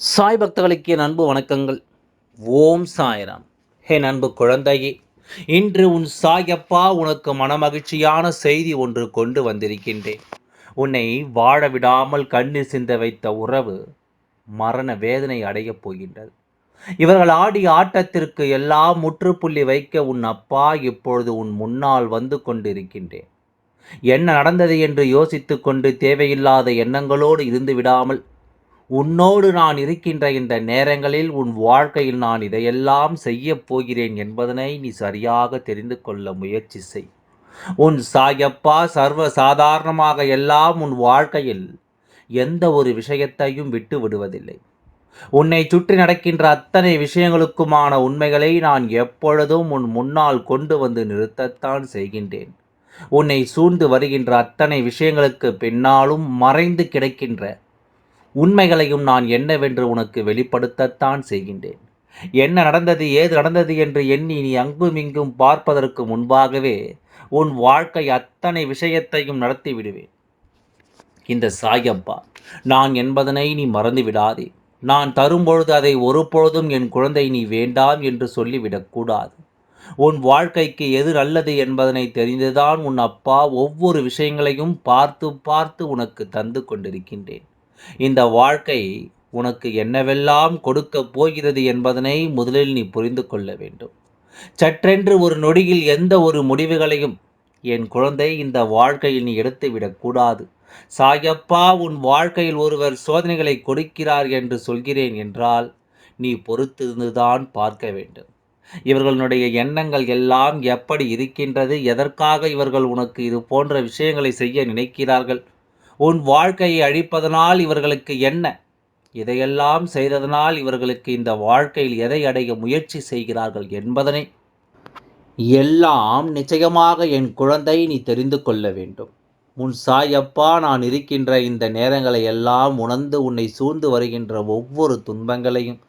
சாய் பக்தர்களுக்கு என் அன்பு வணக்கங்கள். ஓம் சாய்ராம். என் அன்பு குழந்தையே இன்று உன் சாயப்பா உனக்கு மனமகிழ்ச்சியான செய்தி ஒன்று கொண்டு வந்திருக்கின்றேன். உன்னை வாழ விடாமல் கண்ணீர் சிந்த வைத்த உறவு மரண வேதனை அடையப் போகின்றது. இவர்கள் ஆடிய ஆட்டத்திற்கு எல்லாம் முற்றுப்புள்ளி வைக்க உன் அப்பா இப்பொழுது உன் முன்னால் வந்து கொண்டிருக்கின்றேன். என்ன நடந்தது என்று யோசித்துக்கொண்டு தேவையில்லாத எண்ணங்களோடு இருந்து விடாமல் உன்னோடு நான் இருக்கின்ற இந்த நேரங்களில் உன் வாழ்க்கையில் நான் இதையெல்லாம் செய்யப் போகிறேன் என்பதனை நீ சரியாக தெரிந்து கொள்ள முயற்சி செய். உன் சாயப்பா சர்வ சாதாரணமாக எல்லாம் உன் வாழ்க்கையில் எந்த ஒரு விஷயத்தையும் விட்டு விடுவதில்லை. உன்னை சுற்றி நடக்கின்ற அத்தனை விஷயங்களுக்குமான உண்மைகளை நான் எப்பொழுதும் உன் முன்னால் கொண்டு வந்து நிறுத்தத்தான் செய்கின்றேன். உன்னை சூழ்ந்து வருகின்ற அத்தனை விஷயங்களுக்கு பின்னாலும் மறைந்து கிடக்கின்ற உண்மைகளையும் நான் என்னவென்று உனக்கு வெளிப்படுத்தத்தான் செய்கின்றேன். என்ன நடந்தது ஏது நடந்தது என்று எண்ணி நீ அங்கும் இங்கும் பார்ப்பதற்கு முன்பாகவே உன் வாழ்க்கை அத்தனை விஷயத்தையும் நடத்தி விடுவேன் இந்த சாயப்பா நான் என்பதனை நீ மறந்து விடாதே நான் தரும்பொழுது அதை ஒரு பொழுதும் என் குழந்தை நீ வேண்டாம் என்று சொல்லிவிடக்கூடாது. உன் வாழ்க்கைக்கு எது நல்லது என்பதனை தெரிந்துதான் உன் அப்பா ஒவ்வொரு விஷயங்களையும் பார்த்து பார்த்து உனக்கு தந்து கொண்டிருக்கின்றேன். இந்த வாழ்க்கை உனக்கு என்னவெல்லாம் கொடுக்கப் போகிறது என்பதனை முதலில் நீ புரிந்து கொள்ள வேண்டும். சற்றென்று ஒரு நொடியில் எந்த ஒரு முடிவுகளையும் என் குழந்தை இந்த வாழ்க்கையில் நீ எடுத்துவிடக்கூடாது சாயப்பா உன் வாழ்க்கையில் ஒருவர் சோதனைகளை கொடுக்கிறார் என்று சொல்கிறேன் என்றால் நீ பொறுத்திருந்துதான் பார்க்க வேண்டும். இவர்களுடைய எண்ணங்கள் எல்லாம் எப்படி இருக்கின்றது எதற்காக இவர்கள் உனக்கு இது போன்ற விஷயங்களை செய்ய நினைக்கிறார்கள் உன் வாழ்க்கையை அழிப்பதனால் இவர்களுக்கு என்ன? இதையெல்லாம் செய்ததனால் இவர்களுக்கு இந்த வாழ்க்கையில் எதை அடைய முயற்சி செய்கிறார்கள் என்பதனை. எல்லாம் நிச்சயமாக என் குழந்தை நீ தெரிந்து கொள்ள வேண்டும். உன் சாயப்பா நான் இருக்கின்ற இந்த நேரங்களை எல்லாம் உணர்ந்து உன்னை சூழ்ந்து வருகின்ற ஒவ்வொரு துன்பங்களையும்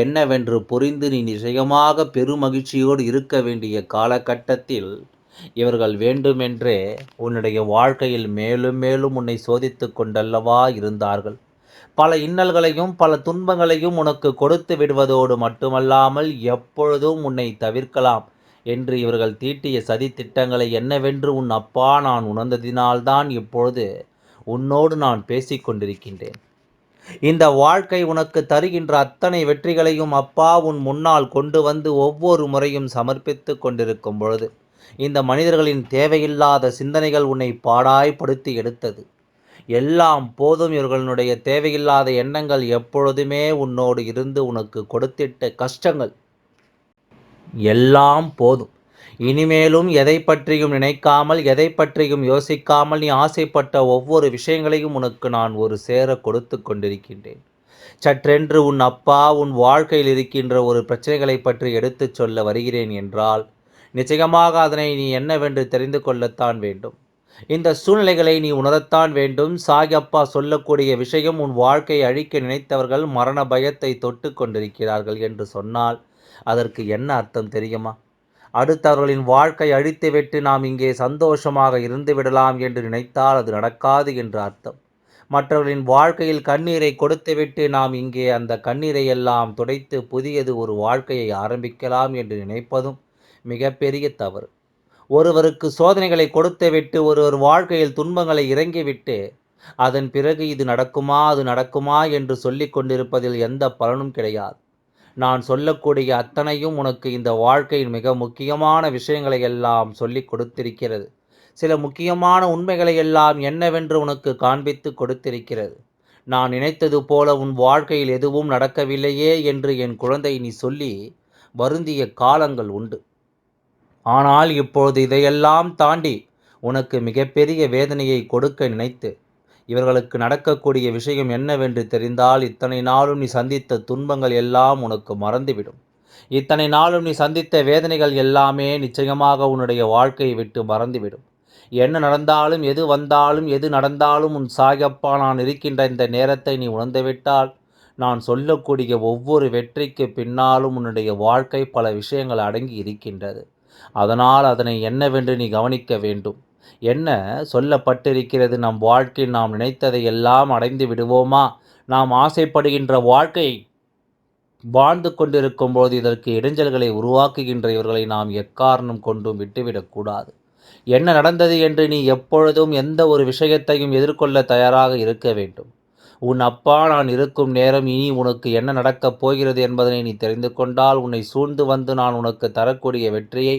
என்னவென்று புரிந்து நீ நிச்சயமாக பெருமகிழ்ச்சியோடு இருக்க வேண்டிய காலகட்டத்தில் இவர்கள் வேண்டுமென்றே உன்னுடைய வாழ்க்கையில் மேலும் மேலும் உன்னை சோதித்து கொண்டல்லவா இருந்தார்கள். பல இன்னல்களையும் பல துன்பங்களையும் உனக்கு கொடுத்து விடுவதோடு மட்டுமல்லாமல் எப்பொழுதும் உன்னை தவிர்க்கலாம் என்று இவர்கள் தீட்டிய சதி திட்டங்களை என்னவென்று உன் அப்பா நான் உணர்ந்ததினால்தான் இப்பொழுது உன்னோடு நான் பேசிக்கொண்டிருக்கின்றேன் இந்த வாழ்க்கை உனக்கு தருகின்ற அத்தனை வெற்றிகளையும் அப்பா உன் முன்னால் கொண்டு வந்து ஒவ்வொரு முறையும் சமர்ப்பித்து கொண்டிருக்கும் பொழுது இந்த மனிதர்களின் தேவையில்லாத சிந்தனைகள் உன்னை பாடாய்படுத்தி எடுத்தது. எல்லாம் போதும் இவர்களுடைய தேவையில்லாத எண்ணங்கள் எப்பொழுதுமே உன்னோடு இருந்து உனக்கு கொடுத்திட்ட கஷ்டங்கள். எல்லாம் போதும். இனிமேலும் எதை பற்றியும் நினைக்காமல் எதை பற்றியும் யோசிக்காமல் நீ ஆசைப்பட்ட ஒவ்வொரு விஷயங்களையும் உனக்கு நான் ஒரு சேர கொடுத்து கொண்டிருக்கின்றேன். சற்றென்று உன் அப்பா உன் வாழ்க்கையில் இருக்கின்ற ஒரு பிரச்சனைகளை பற்றி எடுத்துச் சொல்ல வருகிறேன் என்றால் நிச்சயமாக அதனை நீ என்னவென்று தெரிந்து கொள்ளத்தான் வேண்டும். இந்த சூழ்நிலைகளை நீ உணரத்தான் வேண்டும். சாயப்பா சொல்லக்கூடிய விஷயம் உன் வாழ்க்கையை அழிக்க நினைத்தவர்கள் மரண பயத்தை தொட்டு கொண்டிருக்கிறார்கள் என்று சொன்னால் அதற்கு என்ன அர்த்தம் தெரியுமா? அடுத்தவர்களின் வாழ்க்கை அழித்துவிட்டு நாம் இங்கே சந்தோஷமாக இருந்து விடலாம் என்று நினைத்தால் அது நடக்காது என்று அர்த்தம். மற்றவர்களின் வாழ்க்கையில் கண்ணீரை கொடுத்துவிட்டு நாம் இங்கே அந்த கண்ணீரை எல்லாம் துடைத்து புதியது ஒரு வாழ்க்கையை ஆரம்பிக்கலாம் என்று நினைப்பதும் மிகப்பெரிய தவறு. ஒருவருக்கு சோதனைகளை கொடுத்துவிட்டு ஒருவர் வாழ்க்கையில் துன்பங்களை இறங்கிவிட்டு அதன் பிறகு இது நடக்குமா அது நடக்குமா என்று சொல்லிக் கொண்டிருப்பதில் எந்த பலனும் கிடையாது. நான் சொல்லக்கூடிய அத்தனையும் உனக்கு இந்த வாழ்க்கையின் மிக முக்கியமான விஷயங்களை எல்லாம் சொல்லிக் கொடுத்திருக்கிறது. சில முக்கியமான உண்மைகளை எல்லாம் என்னவென்று உனக்கு காண்பித்து கொடுத்திருக்கிறது. நான் நினைத்தது போல உன் வாழ்க்கையில் எதுவும் நடக்கவில்லையே என்று என் குழந்தை நீ சொல்லி வருந்திய காலங்கள் உண்டு. ஆனால் இப்பொழுது இதையெல்லாம் தாண்டி உனக்கு மிகப்பெரிய வேதனையை கொடுக்க நினைத்து இவர்களுக்கு நடக்கக்கூடிய விஷயம் என்னவென்று தெரிந்தால் இத்தனை நாளும் நீ சந்தித்த துன்பங்கள் எல்லாம் உனக்கு மறந்துவிடும். இத்தனை நாளும் நீ சந்தித்த வேதனைகள் எல்லாமே நிச்சயமாக உன்னுடைய வாழ்க்கையை விட்டு மறந்துவிடும். என்ன நடந்தாலும் எது வந்தாலும் எது நடந்தாலும் உன் சாயப்பா நான் இருக்கின்ற இந்த நேரத்தை நீ உணர்ந்துவிட்டால் நான் சொல்லக்கூடிய ஒவ்வொரு வெற்றிக்கு பின்னாலும் உன்னுடைய வாழ்க்கை பல விஷயங்கள் அடங்கி இருக்கின்றது. அதனால் அதனை என்னவென்று நீ கவனிக்க வேண்டும். என்ன சொல்லப்பட்டிருக்கிறது? நம் வாழ்க்கையில் நாம் நினைத்ததை எல்லாம் அடைந்து விடுவோமா? நாம் ஆசைப்படுகின்ற வாழ்க்கை வாழ்ந்து கொண்டிருக்கும்போது இதற்கு இடைஞ்சல்களை உருவாக்குகின்ற இவர்களை நாம் எக்காரணம் கொண்டும் விட்டுவிடக்கூடாது என்ன நடந்தது என்று நீ எப்பொழுதும் எந்த ஒரு விஷயத்தையும் எதிர்கொள்ள தயாராக இருக்க வேண்டும். உன் அப்பா நான் இருக்கும் நேரம் இனி உனக்கு என்ன நடக்கப் போகிறது என்பதனை நீ தெரிந்து கொண்டால் உன்னை சூழ்ந்து வந்து நான் உனக்கு தரக்கூடிய வெற்றியை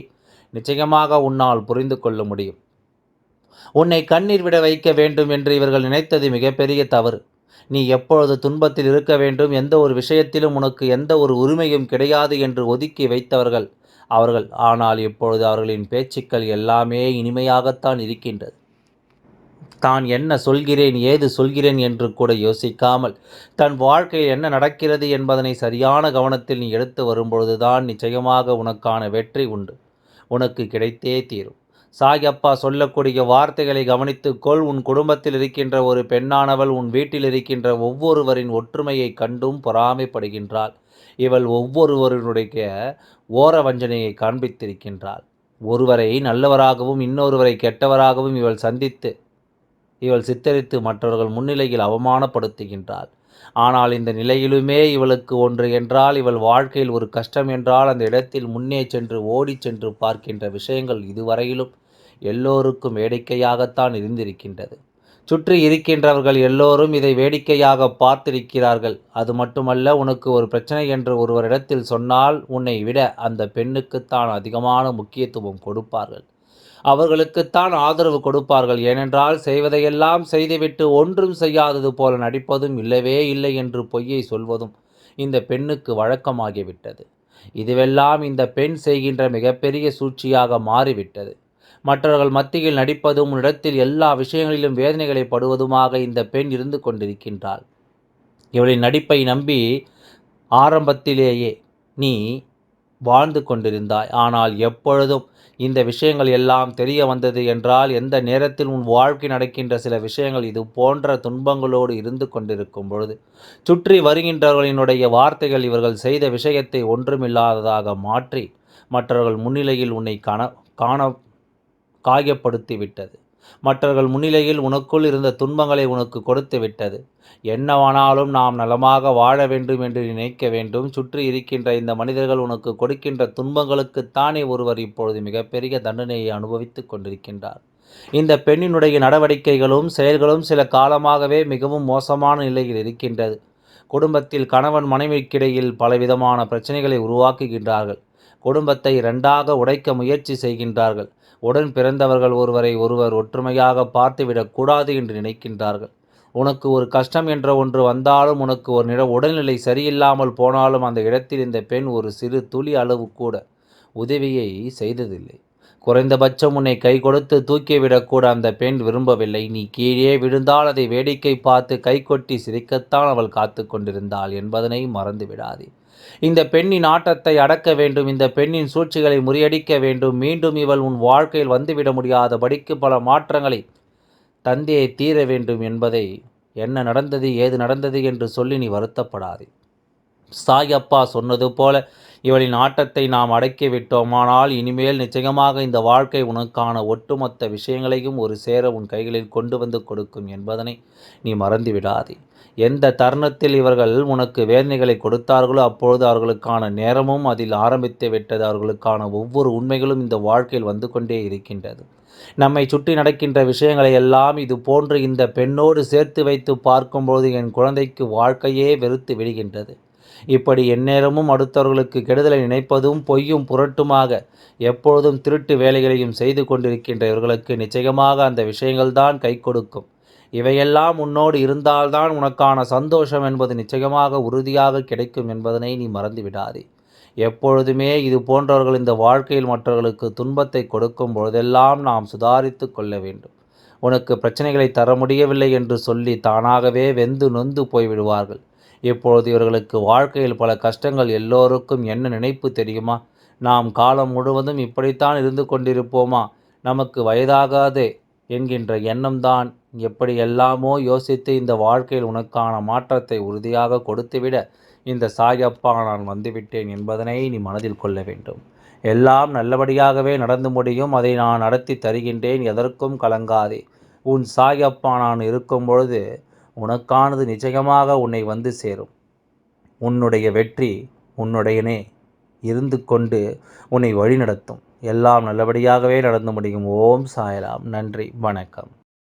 நிச்சயமாக உன்னால் புரிந்து கொள்ள முடியும். உன்னை கண்ணீர் விட வைக்க வேண்டும் என்று இவர்கள் நினைத்தது மிகப்பெரிய தவறு. நீ எப்பொழுது துன்பத்தில் இருக்க வேண்டும் எந்த ஒரு விஷயத்திலும் உனக்கு எந்த ஒரு உரிமையும் கிடையாது என்று ஒதுக்கி வைத்தவர்கள் அவர்கள். ஆனால் இப்பொழுது அவர்களின் பேச்சுக்கள் எல்லாமே இனிமையாகத்தான் இருக்கின்றது. தான் என்ன சொல்கிறேன் ஏது சொல்கிறேன் என்று கூட யோசிக்காமல் தன் வாழ்க்கையில் என்ன நடக்கிறது என்பதனை சரியான கவனத்தில் நீ எடுத்து வரும்பொழுதுதான் நிச்சயமாக உனக்கான வெற்றி உண்டு. உனக்கு கிடைத்தே தீரும். சாயப்பா சொல்லக்கூடிய வார்த்தைகளை கவனித்துக்கொள் உன் குடும்பத்தில் இருக்கின்ற ஒரு பெண்ணானவள் உன் வீட்டில் இருக்கின்ற ஒவ்வொருவரின் ஒற்றுமையை கண்டும் பொறாமைப்படுகின்றாள். இவள் ஒவ்வொருவருடைய ஓர வஞ்சனையை காண்பித்திருக்கின்றாள். ஒருவரை நல்லவராகவும் இன்னொருவரை கெட்டவராகவும் இவள் சந்தித்து இவள் சித்தரித்து மற்றவர்கள் முன்னிலையில் அவமானப்படுத்துகின்றாள். ஆனால் இந்த நிலையிலுமே இவளுக்கு ஒன்று என்றால் இவள் வாழ்க்கையில் ஒரு கஷ்டம் என்றால் அந்த இடத்தில் முன்னே சென்று ஓடி சென்று பார்க்கின்ற விஷயங்கள் இதுவரையிலும் எல்லோருக்கும் வேடிக்கையாகத்தான் இருந்திருக்கின்றது. சுற்றி இருக்கின்றவர்கள் எல்லோரும் இதை வேடிக்கையாக பார்த்திருக்கிறார்கள். அது மட்டுமல்ல உனக்கு ஒரு பிரச்சனை என்று ஒருவரிடத்தில் சொன்னால் உன்னை விட அந்த பெண்ணுக்குத்தான் அதிகமான முக்கியத்துவம் கொடுப்பார்கள். அவர்களுக்குத்தான் ஆதரவு கொடுப்பார்கள். ஏனென்றால் செய்வதையெல்லாம் செய்துவிட்டு ஒன்றும் செய்யாதது போல நடிப்பதும் இல்லவே இல்லை என்று பொய்யை சொல்வதும் இந்த பெண்ணுக்கு வழக்கமாகிவிட்டது. இதுவெல்லாம் இந்த பெண் செய்கின்ற மிகப்பெரிய சூழ்ச்சியாக மாறிவிட்டது. மற்றவர்கள் மத்தியில் நடிப்பதும் இடத்தில் எல்லா விஷயங்களிலும் வேதனைகளை படுவதுமாக இந்த பெண் இருந்து கொண்டிருக்கின்றாள். இவளின் நடிப்பை நம்பி ஆரம்பத்திலேயே நீ வாழ்ந்து கொண்டிருந்தாய். ஆனால் எப்பொழுதும் இந்த விஷயங்கள் எல்லாம் தெரிய வந்தது என்றால் எந்த நேரத்தில் உன் வாழ்க்கை நடக்கின்ற சில விஷயங்கள் இது போன்ற துன்பங்களோடு இருந்து கொண்டிருக்கும் பொழுது சுற்றி வருகின்றவர்களினுடைய வார்த்தைகள் இவர்கள் செய்த விஷயத்தை ஒன்றுமில்லாததாக மாற்றி மற்றவர்கள் முன்னிலையில் உன்னை காண காண காயப்படுத்திவிட்டது. மற்றவர்கள் முன்னிலையில் உனக்குள் இருந்த துன்பங்களை உனக்கு கொடுத்து விட்டது. என்னவானாலும் நாம் நலமாக வாழ வேண்டும் என்று நினைக்க வேண்டும். சுற்றி இருக்கின்ற இந்த மனிதர்கள் உனக்கு கொடுக்கின்ற துன்பங்களுக்குத்தானே ஒருவர் இப்பொழுது மிகப்பெரிய தண்டனையை அனுபவித்துக் கொண்டிருக்கின்றார். இந்த பெண்ணினுடைய நடவடிக்கைகளும் செயல்களும் சில காலமாகவே மிகவும் மோசமான நிலையில் இருக்கின்றது. குடும்பத்தில் கணவன் மனைவிக்கிடையில் பலவிதமான பிரச்சனைகளை உருவாக்குகின்றார்கள். குடும்பத்தை இரண்டாக உடைக்க முயற்சி செய்கின்றார்கள். உடன் பிறந்தவர்கள் ஒருவரை ஒருவர் ஒற்றுமையாக பார்த்துவிடக்கூடாது என்று நினைக்கின்றார்கள். உனக்கு ஒரு கஷ்டம் என்ற ஒன்று வந்தாலும் உனக்கு ஒரு நில உடல்நிலை சரியில்லாமல் போனாலும் அந்த இடத்தில் இந்த பெண் ஒரு சிறு துளி அளவு கூட உதவியை செய்ததில்லை. குறைந்தபட்சம் உன்னை கை கொடுத்து தூக்கிவிடக்கூட அந்த பெண் விரும்பவில்லை. நீ கீழே விழுந்தால் அதை வேடிக்கை பார்த்து கை கொட்டி சிரிக்கத்தான் அவள் காத்து கொண்டிருந்தாள் என்பதனை மறந்து விடாதே. இந்த பெண்ணின் ஆட்டத்தை அடக்க வேண்டும் இந்த பெண்ணின் சூழ்ச்சிகளை முறியடிக்க வேண்டும். மீண்டும் இவள் உன் வாழ்க்கையில் வந்துவிட முடியாதபடிக்கு பல மாற்றங்களை தந்தையை தீர வேண்டும் என்பதை என்ன நடந்தது ஏது நடந்தது என்று சொல்லி நீ வருத்தப்படாதே. சாயப்பா சொன்னது போல இவளின் ஆட்டத்தை நாம் அடக்கி விட்டோமானால் இனிமேல் நிச்சயமாக இந்த வாழ்க்கை உனக்கான ஒட்டுமொத்த விஷயங்களையும் ஒரு சேர உன் கைகளில் கொண்டு வந்து கொடுக்கும் என்பதனை நீ மறந்து விடாதே. எந்த தருணத்தில் இவர்கள் உனக்கு வேதனைகளை கொடுத்தார்களோ அப்பொழுது அவர்களுக்கான நேரமும் அதில் ஆரம்பித்து விட்டது. அவர்களுக்கான ஒவ்வொரு உண்மைகளும் இந்த வாழ்க்கையில் வந்து கொண்டே இருக்கின்றது. நம்மை சுற்றி நடக்கின்ற விஷயங்களை எல்லாம் இது போன்று இந்த பெண்ணோடு சேர்த்து வைத்து பார்க்கும்போது என் குழந்தைக்கு வாழ்க்கையே வெறுத்து விடுகின்றது. இப்படி எந்நேரமும் அடுத்தவர்களுக்கு கெடுதலை நினைப்பதும் பொய்யும் புரட்டுமாக எப்பொழுதும் திருட்டு வேலைகளையும் செய்து கொண்டிருக்கின்ற இவர்களுக்கு நிச்சயமாக அந்த விஷயங்கள்தான் கை கொடுக்கும். இவையெல்லாம் உன்னோடு இருந்தால்தான் உனக்கான சந்தோஷம் என்பது நிச்சயமாக உறுதியாக கிடைக்கும் என்பதனை நீ மறந்து விடாதே எப்பொழுதுமே இது போன்றவர்கள் இந்த வாழ்க்கையில் மற்றவர்களுக்கு துன்பத்தை கொடுக்கும் பொழுதெல்லாம் நாம் சுதாரித்து கொள்ள வேண்டும். உனக்கு பிரச்சனைகளை தர முடியவில்லை என்று சொல்லி தானாகவே வெந்து நொந்து போய்விடுவார்கள். இப்பொழுது இவர்களுக்கு வாழ்க்கையில் பல கஷ்டங்கள் எல்லோருக்கும் என்ன நினைப்பு தெரியுமா? நாம் காலம் முழுவதும் இப்படித்தான் இருந்து கொண்டிருப்போமா? நமக்கு வயதாகாதே என்கின்ற எண்ணம்தான் எப்படியெல்லாமோ யோசித்து இந்த வாழ்க்கையில் உனக்கான மாற்றத்தை உறுதியாக கொடுத்துவிட இந்த சாயப்பா நான் வந்துவிட்டேன் என்பதனை நீ மனதில் கொள்ள வேண்டும். எல்லாம் நல்லபடியாகவே நடந்து முடியும். அதை நான் நடத்தி தருகின்றேன். எதற்கும் கலங்காதே. உன் சாயப்பா நான் இருக்கும் பொழுது உனக்கானது நிச்சயமாக உன்னை வந்து சேரும். உன்னுடைய வெற்றி உன்னுடையனே இருந்து கொண்டு உன்னை வழிநடத்தும். எல்லாம் நல்லபடியாகவே நடந்து முடியும். ஓம் சாயலாம் நன்றி. வணக்கம்.